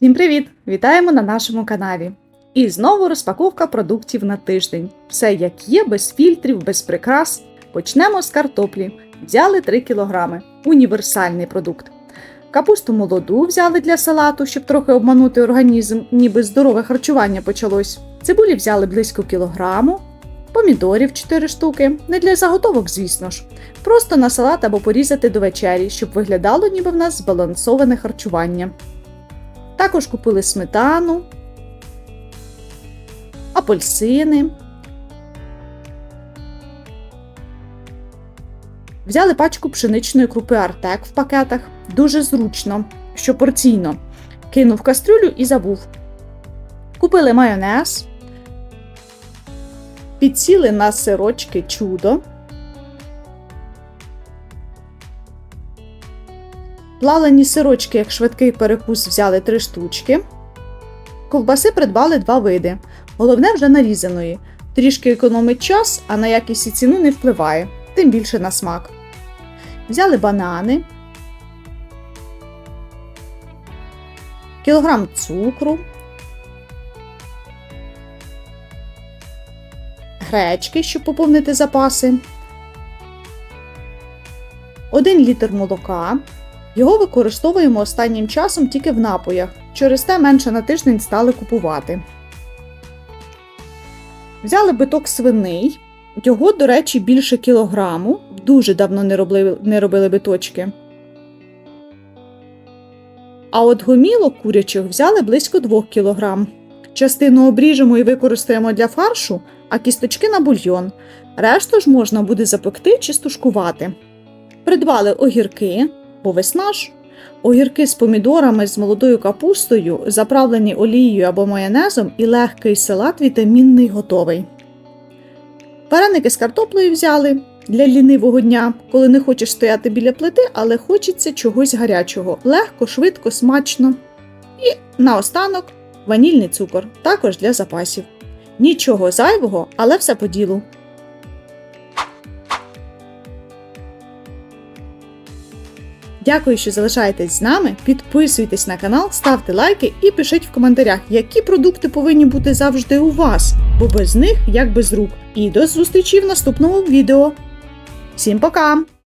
Всім привіт! Вітаємо на нашому каналі. І знову розпаковка продуктів на тиждень. Все як є, без фільтрів, без прикрас. Почнемо з картоплі. Взяли 3 кг. Універсальний продукт. Капусту молоду взяли для салату, щоб трохи обманути організм, ніби здорове харчування почалось. Цибулі взяли близько кілограму, помідорів 4 штуки. Не для заготовок, звісно ж. Просто на салат або порізати до вечері, щоб виглядало, ніби в нас збалансоване харчування. Також купили сметану, апельсини. Взяли пачку пшеничної крупи Артек в пакетах. Дуже зручно, що порційно. Кинув кастрюлю і забув. Купили майонез. Підсіли на сирочки чудо. Плавлені сирочки, як швидкий перекус, взяли 3 штучки. Ковбаси придбали два види. Головне вже нарізаної. Трішки економить час, а на якість і ціну не впливає, тим більше на смак. Взяли банани, кілограм цукру, гречки, щоб поповнити запаси, 1 літр молока. Його використовуємо останнім часом тільки в напоях, через те менше на тиждень стали купувати. Взяли биток свиний. Його, до речі, більше кілограму. Дуже давно не робили, не робили биточки. А от гомілок курячих взяли близько 2 кг. Частину обріжемо і використаємо для фаршу, а кісточки на бульйон. Решту ж можна буде запекти чи стушкувати. Придбали огірки, бо весна ж. Огірки з помідорами з молодою капустою, заправлені олією або майонезом і легкий салат вітамінний готовий. Вареники з картоплею взяли для лінивого дня, коли не хочеш стояти біля плити, але хочеться чогось гарячого. Легко, швидко, смачно. І наостанок ванільний цукор, також для запасів. Нічого зайвого, але все по ділу. Дякую, що залишаєтесь з нами. Підписуйтесь на канал, ставте лайки і пишіть в коментарях, які продукти повинні бути завжди у вас, бо без них як без рук. І до зустрічі в наступному відео. Всім пока!